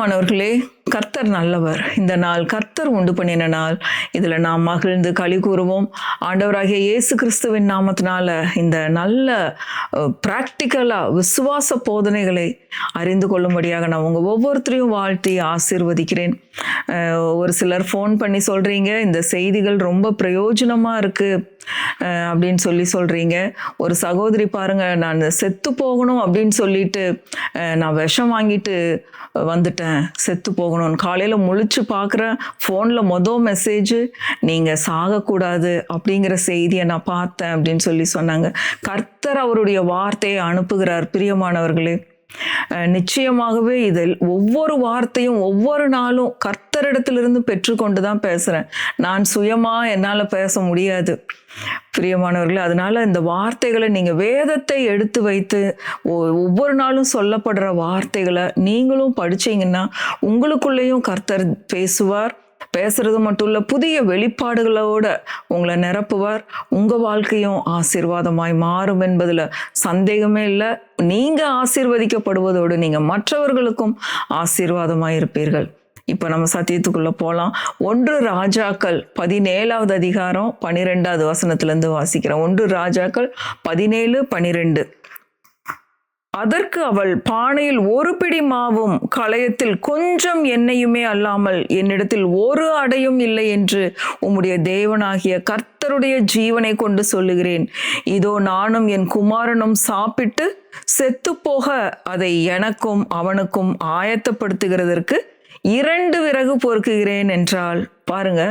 பிரியமானவர்களே கர்த்தர் நல்லவர். இந்த நாள் கர்த்தர் உண்டு பண்ணின நாள். இதில் நாம் மகிழ்ந்து களி கூறுவோம். ஆண்டவராகிய இயேசு கிறிஸ்துவின் நாமத்தினால இந்த நல்ல ப்ராக்டிக்கலாக விசுவாச போதனைகளை அறிந்து கொள்ளும்படியாக நான் உங்கள் ஒவ்வொருத்தரையும் வாழ்த்தி ஆசீர்வதிக்கிறேன். ஒரு சிலர் ஃபோன் பண்ணி சொல்கிறீங்க இந்த செய்திகள் ரொம்ப பிரயோஜனமாக இருக்குது அப்படின்னு சொல்லி சொல்கிறீங்க ஒரு சகோதரி பாருங்கள் நான் செத்து போகணும் அப்படின்னு சொல்லிட்டு நான் விஷம் வாங்கிட்டு வந்துட்டேன். செத்து போகணும்னு. காலையில் முழிச்சு பார்க்குறேன் ஃபோனில் மொதல் மெசேஜ் நீங்கள் சாகக்கூடாது அப்படிங்கிற செய்தியை நான் பார்த்தேன் அப்படின்னு சொல்லி சொன்னாங்க. கர்த்தர் அவருடைய வார்த்தையை அனுப்புகிறார் பிரியமானவர்களே. நிச்சயமாகவே இதில் ஒவ்வொரு வார்த்தையும் ஒவ்வொரு நாளும் கர்த்தரிடத்திலிருந்து பெற்றுக்கொண்டு தான் பேசுகிறேன் நான் சுயமாக என்னால் பேச முடியாது. பிரியமானவர்களே அதனால இந்த வார்த்தைகளை நீங்கள் வேதத்தை எடுத்து வைத்து ஒ- ஒவ்வொரு நாளும் சொல்லப்படுற வார்த்தைகளை நீங்களும் படிச்சீங்கன்னா உங்களுக்குள்ளேயும் கர்த்தர் பேசுவார் பேசுறது மட்டும் இல்லை புதிய வெளிப்பாடுகளோட உங்களை நிரப்புவார். உங்கள் வாழ்க்கையும் ஆசீர்வாதமாய் மாறும் என்பதில் சந்தேகமே இல்லை. நீங்கள் ஆசீர்வதிக்கப்படுவதோடு நீங்கள் மற்றவர்களுக்கும் ஆசீர்வாதமாய் இருப்பீர்கள். இப்போ நம்ம சத்தியத்துக்குள்ளே போகலாம் ஒன்று ராஜாக்கள் பதினேழாவது அதிகாரம் பனிரெண்டாவது வசனத்துலேருந்து வாசிக்கிறோம் ஒன்று ராஜாக்கள் பதினேழு பனிரெண்டு. அதற்கு அவள் பானையில் ஒரு பிடி மாவும் களையத்தில் கொஞ்சம் எண்ணெயுமே அல்லாமல் என்னிடத்தில் ஒரு அடையும் இல்லை என்று உம்முடைய தேவனாகிய கர்த்தருடைய ஜீவனை கொண்டு சொல்லுகிறேன். இதோ நானும் என் குமாரனும் சாப்பிட்டு செத்துப்போக அதை எனக்கும் அவனுக்கும் ஆயத்தப்படுத்துகிறதற்கு இரண்டு விறகு பொறுக்குகிறேன் என்றால் பாருங்க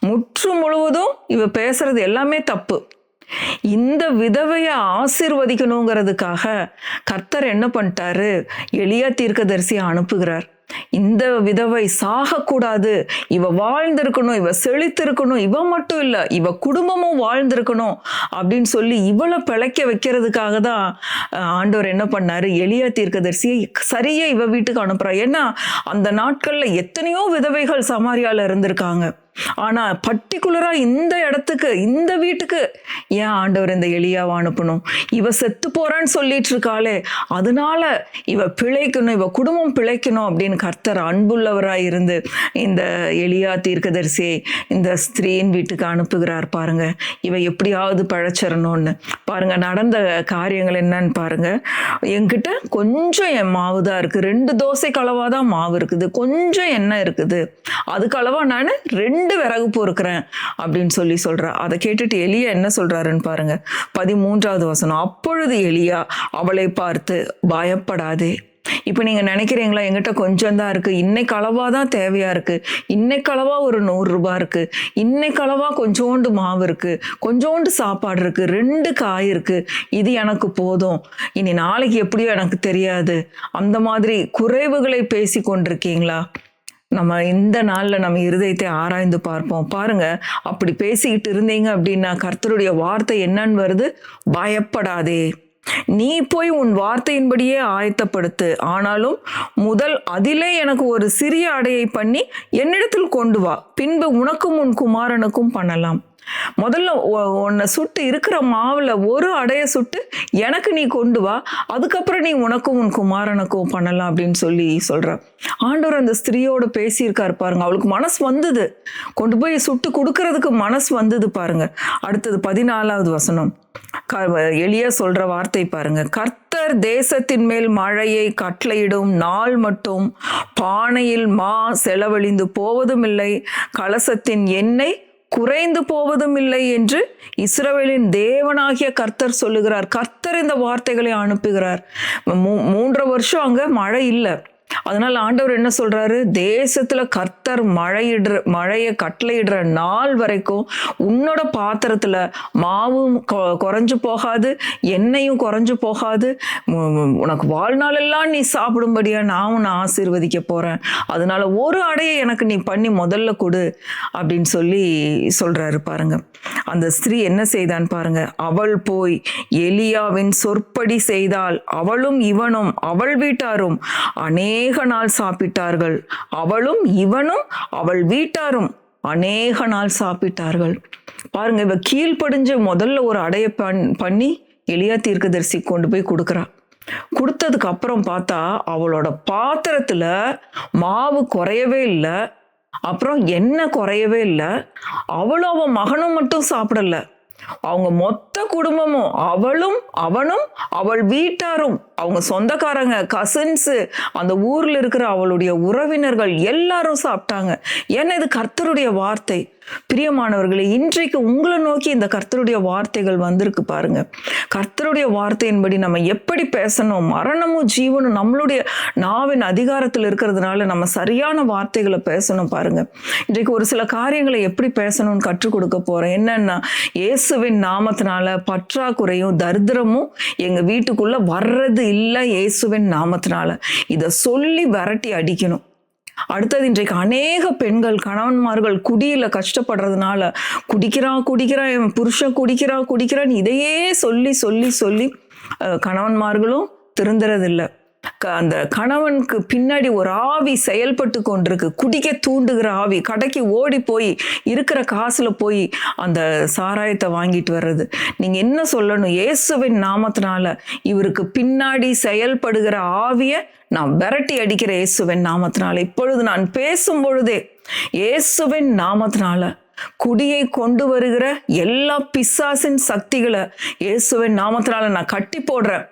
முற்று முழுவதும் இவ பேசுறது எல்லாமே தப்பு. இந்த விதவையை ஆசீர்வதிக்கணுங்கிறதுக்காக கர்த்தர் என்ன பண்ணிட்டாரு? எளியா தீர்க்கதரிசியை அனுப்புகிறார். இந்த விதவை சாகக்கூடாது. இவ வாழ்ந்திருக்கணும் இவ செழித்திருக்கணும் இவ மட்டும் இல்லை இவ குடும்பமும் வாழ்ந்திருக்கணும் அப்படின்னு சொல்லி இவளை பிழைக்க வைக்கிறதுக்காக தான் ஆண்டவர் என்ன பண்ணாரு? எளியா தீர்க்கதரிசியை சரியா இவ வீட்டுக்கு அனுப்புறா ஏன்னா அந்த நாட்கள்ல எத்தனையோ விதவைகள் சமாரியால இருந்திருக்காங்க. ஆனா பர்டிகுலராக இந்த இடத்துக்கு இந்த வீட்டுக்கு ஏன் ஆண்டவர் இந்த எளியாவை அனுப்பணும்? இவ செத்து போறான்னு சொல்லிட்டு இருக்காளே. அதனால இவ பிழைக்கணும் இவ குடும்பம் பிழைக்கணும் அப்படின்னு கர்த்தர் அன்புள்ளவராக இருந்து இந்த எலியா தீர்க்கதரிசியை இந்த ஸ்திரீயின் வீட்டுக்கு அனுப்புகிறார் பாருங்க. இவ எப்படியாவது பழச்சிடணும்னு பாருங்க நடந்த காரியங்கள் என்னன்னு பாருங்க. என்கிட்ட கொஞ்சம் என் மாவு தான் இருக்கு. ரெண்டு தோசை கலவா தான் மாவு இருக்குது. கொஞ்சம் எண்ணெய் இருக்குது. அதுக்கு அளவா நான் ரெண்டு ரெண்டு விறகு பொறுக்கிறேன் அப்படின்னு சொல்லி சொல்றா. அதை கேட்டுட்டு எலியா என்ன சொல்கிறாருன்னு பாருங்க. பதிமூன்றாவது வசனம். அப்பொழுது எலியா அவளை பார்த்து பயப்படாதே. இப்போ நீங்கள் நினைக்கிறீங்களா எங்கிட்ட கொஞ்சம் தான் இருக்குது இன்னைக்கு அளவாக தான் தேவையாக இருக்குது இன்னைக்கு அளவாக ஒரு நூறுரூபா இருக்குது இன்னைக்கு அளவா கொஞ்சோண்டு மாவு இருக்குது கொஞ்சோண்டு சாப்பாடு இருக்குது ரெண்டு காய் இருக்குது இது எனக்கு போதும். இனி நாளைக்கு எப்படியோ எனக்கு தெரியாது. அந்த மாதிரி குறைவுகளை பேசி கொண்டிருக்கீங்களா நம்ம இந்த நாளில் நம்ம இருதயத்தை ஆராய்ந்து பார்ப்போம். பாருங்க அப்படி பேசிக்கிட்டு இருந்தீங்க அப்படின்னா கர்த்தருடைய வார்த்தை என்னன்னு வருது? பயப்படாதே. நீ போய் உன் வார்த்தையின்படியே ஆயத்தப்படுத்து. ஆனாலும் முதல் அதிலே எனக்கு ஒரு சிறிய அடையை பண்ணி என்னிடத்தில் கொண்டு வா. பின்பு உனக்கும் உன் குமாரனுக்கும் பண்ணலாம். முதல்ல உன்னை சுட்டு இருக்கிற மாவில் ஒரு அடையை சுட்டு எனக்கு நீ கொண்டு வா அதுக்கப்புறம் நீ உனக்கும் உன் குமாரனுக்கும் பண்ணலாம் அப்படின்னு சொல்லி சொல்கிற ஆண்டவர் அந்த ஸ்திரீயோட பேசியிருக்கார் பாருங்க. அவளுக்கு மனசு வந்தது. கொண்டு போய் சுட்டு கொடுக்கறதுக்கு மனசு வந்தது பாருங்க. அடுத்தது பதினாலாவது வசனம். க- எளிய சொல்ற வார்த்தை பாருங்க. கர்த்தர் தேசத்தின் மேல் மழையை கட்டளையிடும் நாள் மட்டும் பானையில் மா செலவழிந்து போவதும் இல்லை கலசத்தின் எண்ணெய் குறைந்து போவதும் இல்லை என்று இஸ்ரவேலின் தேவனாகிய கர்த்தர் சொல்லுகிறார். கர்த்தர் இந்த வார்த்தைகளை அனுப்புகிறார். மூ- மூன்றரை வருஷம் அங்கே மழை இல்லை. அதனால் ஆண்டவர் என்ன சொல்கிறாரு தேசத்தில் கர்த்தர் மழையிடுற மழையை கட்டளையிடுற நாள் வரைக்கும் உன்னோட பாத்திரத்தில் மாவும் கொ- குறைஞ்சு போகாது எண்ணெயும் குறைஞ்சு போகாது. உனக்கு வாழ்நாளெல்லாம் நீ சாப்பிடும்படியாக நான் உன்னை ஆசீர்வதிக்க போகிறேன் அதனால ஒரு அடையை எனக்கு நீ பண்ணி முதல்ல கொடு அப்படின்னு சொல்லி சொல்கிறாரு பாருங்க. அந்த ஸ்திரீ என்ன செய்தான் பாருங்க. அவள் போய் எலியாவின் சொற்படி செய்தால் அவளும் இவனும் அவள் வீட்டாரும் அநேக அநேக நாள் சாப்பிட்டார்கள். அவளும் இவனும் அவள் வீட்டாரும் அநேக நாள் சாப்பிட்டார்கள். பாருங்க இவ கீழ்ப்படிஞ்ச முதல்ல ஒரு அடைய பண் பண்ணி எளியா தீர்க்கதரிசி கொண்டு போய் கொடுக்குறா. கொடுத்ததுக்கு அப்புறம் பார்த்தா அவளோட பாத்திரத்துல மாவு குறையவே இல்லை. அப்புறம் எண்ணெய் குறையவே இல்லை. அவளும் அவன் மகனும் மட்டும் சாப்பிடல. அவங்க மொத்த குடும்பமும் அவளும் அவனும் அவள் வீட்டாரும் அவங்க சொந்தக்காரங்க கசின்ஸு அந்த ஊர்ல இருக்கிற அவளுடைய உறவினர்கள் எல்லாரும் சாப்பிட்டாங்க. ஏன்னா இது கர்த்தருடைய வார்த்தை. பிரியமானவர்களே இன்றைக்கு உங்களை நோக்கி இந்த கர்த்தருடைய வார்த்தைகள் வந்திருக்கு பாருங்க. கர்த்தருடைய வார்த்தையின்படி நம்ம எப்படி பேசணும் மரணமும் ஜீவனும் நம்மளுடைய நாவின் அதிகாரத்தில் இருக்கிறதுனால நம்ம சரியான வார்த்தைகளை பேசணும் பாருங்க. இன்றைக்கு ஒரு சில காரியங்களை எப்படி பேசணும்னு கற்றுக் கொடுக்க போறேன். என்னன்னா இயேசுவின் நாமத்தினால பற்றாக்குறையும் தரித்திரமும் எங்க வீட்டுக்குள்ள வர்றது இல்லை இயேசுவின் நாமத்தினால. இதை சொல்லி விரட்டி அடிக்கணும். அடுத்தது இன்றைக்கு அநேக பெண்கள் கணவன்மார்கள் குடியில கஷ்டப்படுறதுனால குடிக்கிறான் குடிக்கிறான் என் புருஷன் குடிக்கிறான் குடிக்கிறான்னு இதையே சொல்லி சொல்லி சொல்லி அஹ், கணவன்மார்களும் திருந்துறதில்லை. அந்த கணவனுக்கு பின்னாடி ஒரு ஆவி செயல்பட்டு கொண்டிருக்கு. குடிக்க தூண்டுகிற ஆவி கடைக்கு ஓடி போய் இருக்கிற காசில் போய் அந்த சாராயத்தை வாங்கிட்டு வர்றது. நீங்கள் என்ன சொல்லணும்? இயேசுவின் நாமத்தினால இவருக்கு பின்னாடி செயல்படுகிற ஆவியை நான் விரட்டி அடிக்கிற இயேசுவின் நாமத்தினால. இப்பொழுது நான் பேசும் பொழுதே இயேசுவின் நாமத்தினால குடியை கொண்டு வருகிற எல்லா பிசாசின் சக்திகளை இயேசுவின் நாமத்தினால நான் கட்டி போடுறேன்.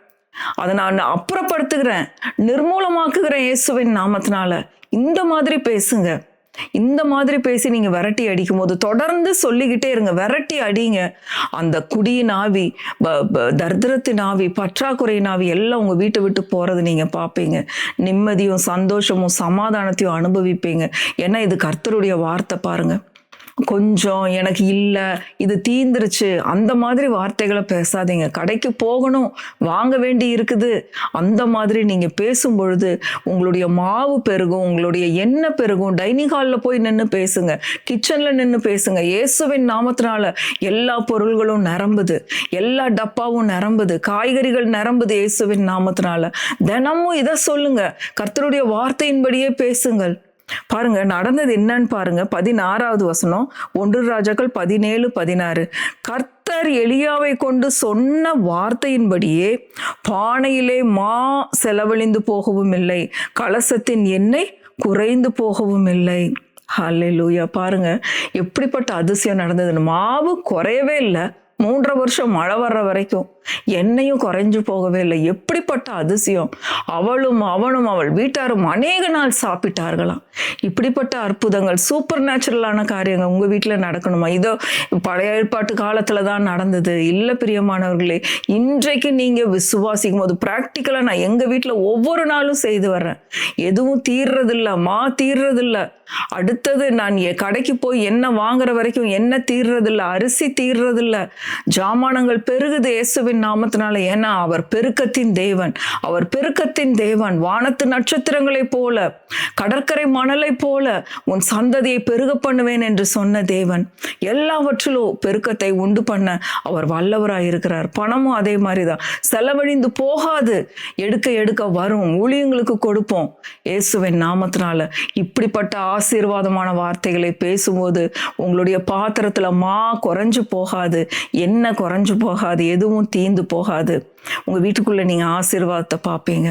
அதை நான் அப்புறப்படுத்துகிறேன். நிர்மூலமாக்குகிறேன் இயேசுவின் நாமத்தினால. இந்த மாதிரி பேசுங்க. இந்த மாதிரி பேசி நீங்க விரட்டி அடிக்கும் போது தொடர்ந்து சொல்லிக்கிட்டே இருங்க. விரட்டி அடிங்க. அந்த குடியின் ஆவி ப- ஆவி பற்றாக்குறையின் ஆவி எல்லாம் உங்க வீட்டை விட்டு போறது நீங்க பார்ப்பீங்க. நிம்மதியும் சந்தோஷமும் சமாதானத்தையும் அனுபவிப்பீங்க. ஏன்னா இது கர்த்தருடைய வார்த்தை பாருங்க. கொஞ்சம் எனக்கு இல்லை இது தீந்துருச்சு. அந்த மாதிரி வார்த்தைகளை பேசாதீங்க. கடைக்கு போகணும். வாங்க வேண்டி இருக்குது. அந்த மாதிரி நீங்கள் பேசும் பொழுது உங்களுடைய மாவு பெருகும் உங்களுடைய எண்ணெய் பெருகும். டைனிங் ஹாலில் போய் நின்று பேசுங்க. கிச்சனில் நின்று பேசுங்க. இயேசுவின் நாமத்தினால எல்லா பொருள்களும் நிரம்புது. எல்லா டப்பாவும் நிரம்புது. காய்கறிகள் நிரம்புது இயேசுவின் நாமத்தினால. தினமும் இதை சொல்லுங்க. கர்த்தருடைய வார்த்தையின்படியே பேசுங்கள். பாருங்க நடந்தது என்னன்னு பாருங்க. பதினாறாவது வசனம். ஒன்று ராஜாக்கள் பதினேழு பதினாறு. கர்த்தர் எளியாவை கொண்டு சொன்ன வார்த்தையின்படியே பானையிலே மா செலவழிந்து போகவும் இல்லை கலசத்தின் எண்ணெய் குறைந்து போகவும் இல்லை ஹalleluya. பாருங்க எப்படிப்பட்ட அதிசயம் நடந்ததுன்னு. மாவு குறையவே இல்லை. மூன்றரை வருஷம் மழை வர்ற வரைக்கும். என்னையும் குறைஞ்சு போகவே இல்லை. எப்படிப்பட்ட அதிசயம். அவளும் அவனும் அவள் வீட்டாரும் அநேக நாள் சாப்பிட்டார்களாம். இப்படிப்பட்ட அற்புதங்கள் சூப்பர் நேச்சுரலான காரியங்கள் உங்க வீட்டுல நடக்கணுமா? இதோ பழைய ஏற்பாட்டு காலத்துல தான் நடந்தது. இல்லை பிரியமானவர்களே இன்றைக்கு நீங்க விசுவாசிக்கும் போது ப்ராக்டிக்கலாக நான் எங்க வீட்டுல ஒவ்வொரு நாளும் செய்து வர்றேன். எதுவும் தீர்றதில்லை மா தீர்றதில்லை. அடுத்தது நான் என் கடைக்கு போய் என்ன வாங்குற வரைக்கும் என்ன தீர்றதில்லை அரிசி தீர்றதில்லை. ஜாமானங்கள் பெருகுது இயேசுவின் நாமத்தினால ஏன்னா அவர் பெருக்கத்தின் தேவன். அவர் பெருக்கத்தின் தேவன் வானத்து நட்சத்திரங்களைப் போல கடற்கரை மணலைப் போல உன் சந்ததியை பெருக பண்ணுவேன் என்று சொன்ன தேவன். எல்லாவற்றிலும் பெருக்கத்தை உண்டு பண்ண அவர் வல்லவராக இருக்கிறார். பணமும் அதே மாதிரி தான் செலவழிந்து போகாது. எடுக்க எடுக்க வரும். ஊழியங்களுக்கு கொடுப்போம். இயேசுவின் நாமத்தினால இப்படிப்பட்ட ஆசீர்வாதமான வார்த்தைகளை பேசும்போது உங்களுடைய பாத்திரத்துல மா குறைஞ்சு போகாது. என்ன குறைஞ்சு போகாது? எதுவும் தீந்து போகாது. உங்க வீட்டுக்குள்ள நீங்க ஆசீர்வாதத்தை பார்ப்பீங்க.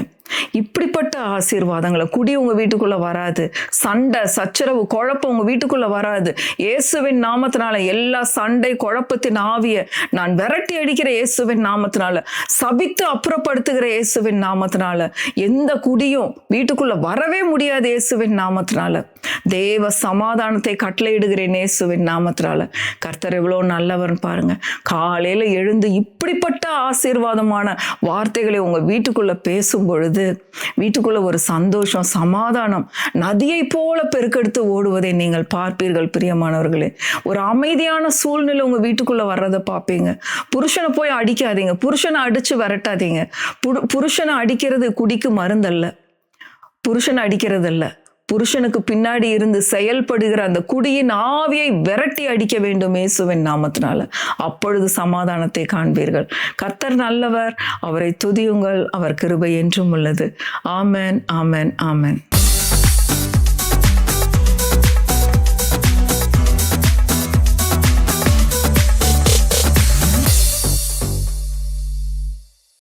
இப்படிப்பட்ட ஆசீர்வாதங்களை குடி உங்க வீட்டுக்குள்ள வராது. சண்டை சச்சரவு குழப்பம் உங்க வீட்டுக்குள்ள வராது. இயேசுவின் நாமத்தினால எல்லா சண்டை குழப்பத்தின் ஆவிய நான் விரட்டி அடிக்கிற இயேசுவின் நாமத்தினால சபித்து அப்புறப்படுத்துகிற இயேசுவின் நாமத்தினால எந்த குடியும் வீட்டுக்குள்ள வரவே முடியாது இயேசுவின் நாமத்தினால. தேவ சமாதானத்தை கட்டளையிடுகிறேன் இயேசுவின் நாமத்தினால. கர்த்தர் எவ்வளோ நல்லவர்னு பாருங்க. காலையில் எழுந்து இப்படிப்பட்ட ஆசீர்வாதமான வார்த்தைகளை உங்கள் வீட்டுக்குள்ளே பேசும் பொழுது வீட்டுக்குள்ளே ஒரு சந்தோஷம் சமாதானம் நதியை போல பெருக்கெடுத்து ஓடுவதை நீங்கள் பார்ப்பீர்கள் பிரியமானவர்களே. ஒரு அமைதியான சூழ்நிலை உங்கள் வீட்டுக்குள்ளே வர்றதை பார்ப்பீங்க. புருஷனை போய் அடிக்காதீங்க. புருஷனை அடித்து விரட்டாதீங்க. புரு- புருஷனை அடிக்கிறது குடிக்கு மருந்தல்ல. புருஷனை அடிக்கிறதல்ல. புருஷனுக்கு பின்னாடி இருந்து செயல்படுகிற அந்த குடியின் ஆவியை விரட்டி அடிக்க வேண்டும் இயேசுவின் நாமத்தினால. அப்பொழுது சமாதானத்தை காண்பீர்கள். கர்த்தர் நல்லவர். அவரை துதியுங்கள். அவர் கிருபை என்றும் உள்ளது. ஆமேன் ஆமேன் ஆமேன்.